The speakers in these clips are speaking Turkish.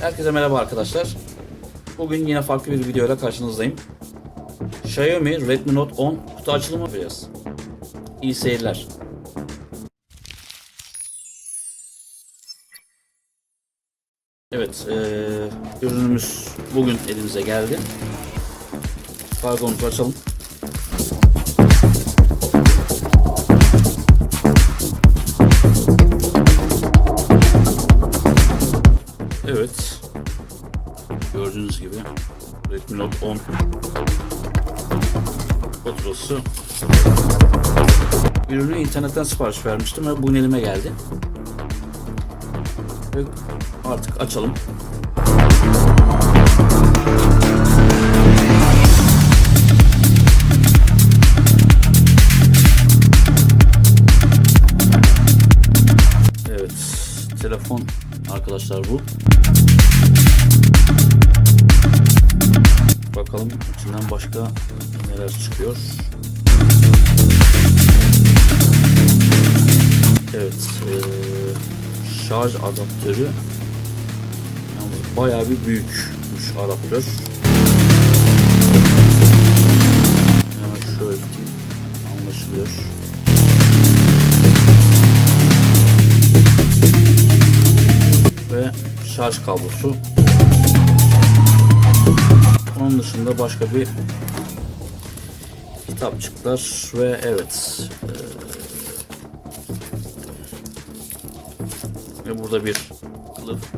Herkese merhaba arkadaşlar. Bugün yine farklı bir videoyla karşınızdayım. Xiaomi Redmi Note 10 kutu açılımı yapacağız. İyi seyirler. Evet, eee, ürünümüz bugün elimize geldi. Kargomuzu açalım. Evet. Gördüğünüz gibi Redmi Note 10 faturası. Ürünü internetten sipariş vermiştim ve bugün elime geldi. Ve artık açalım. Evet, telefon arkadaşlar bu. Bakalım içinden başka neler çıkıyor. Evet, eee, şarj adaptörü yalnız bayağı bir büyükmüş adaptör. Hemen şöyle anlaşılıyor. Ve şarj kablosu. Onun dışında başka bir kitapçıklar ve evet ve burada bir kılıf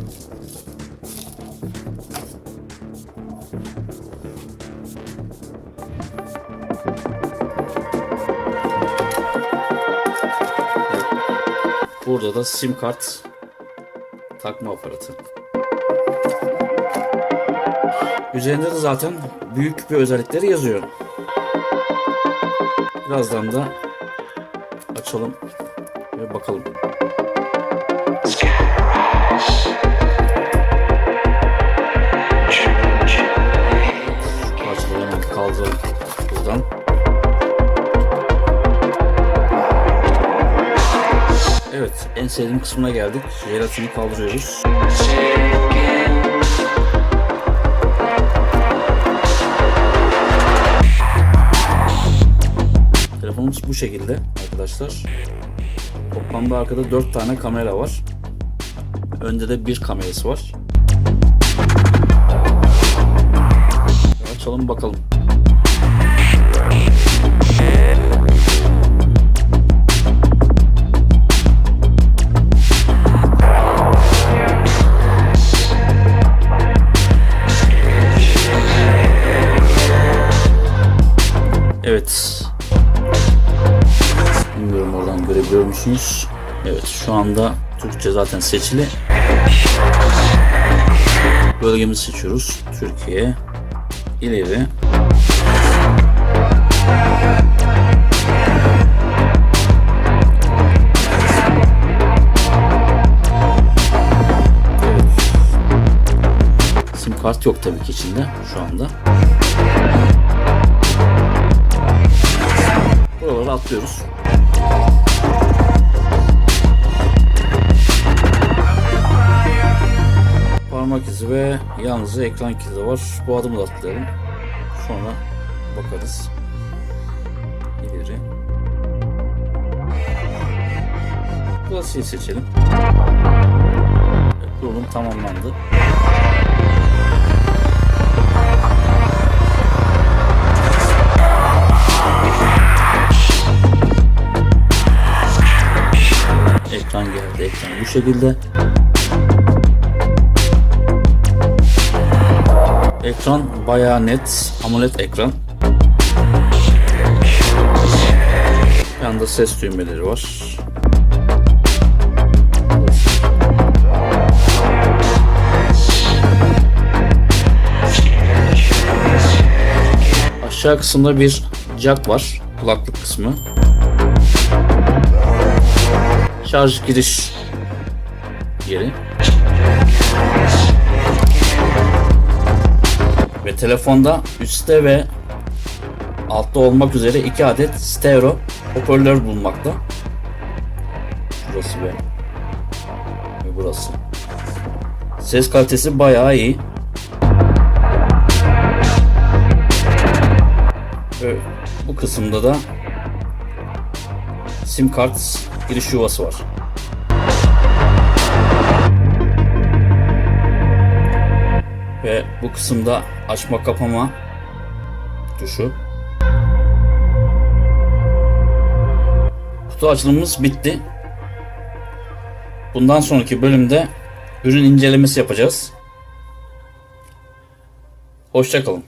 Burada da sim kart takma aparatı. Üzerinde de zaten büyük bir özellikleri yazıyor. Birazdan da açalım ve bakalım. Şu parçaları hemen kaldıralım buradan. Evet, en sevdiğim kısmına geldik. Jelatini kaldırıyoruz. Bu şekilde arkadaşlar. Toplamda arkada 4 tane kamera var. Önde de bir kamerası var. Açalım bakalım. Evet. Musunuz? Evet şu anda Türkçe zaten seçili. Bölgemizi seçiyoruz. Türkiye. İleri. Kart yok tabii ki içinde şu anda. Buraları atlıyoruz. Parmak izi ve yalnızca ekran kilidi var. Bu adımı da atlayalım. Sonra bakarız. İleri. Klasiği seçelim. Evet, kurulum tamamlandı. Ekran geldi. Ekran bu şekilde. Ekran bayağı net. AMOLED ekran. Yanında ses düğmeleri var. Aşağı kısımda bir jack var. Kulaklık kısmı. Şarj giriş yeri. Ve telefonda üstte ve altta olmak üzere iki adet stereo hoparlör bulunmakta. Şurası ve, ve burası. Ses kalitesi bayağı iyi. Ve bu kısımda da sim kart giriş yuvası var. Bu kısımda açma kapama tuşu. Kutu açılımımız bitti. Bundan sonraki bölümde ürün incelemesi yapacağız. Hoşçakalın.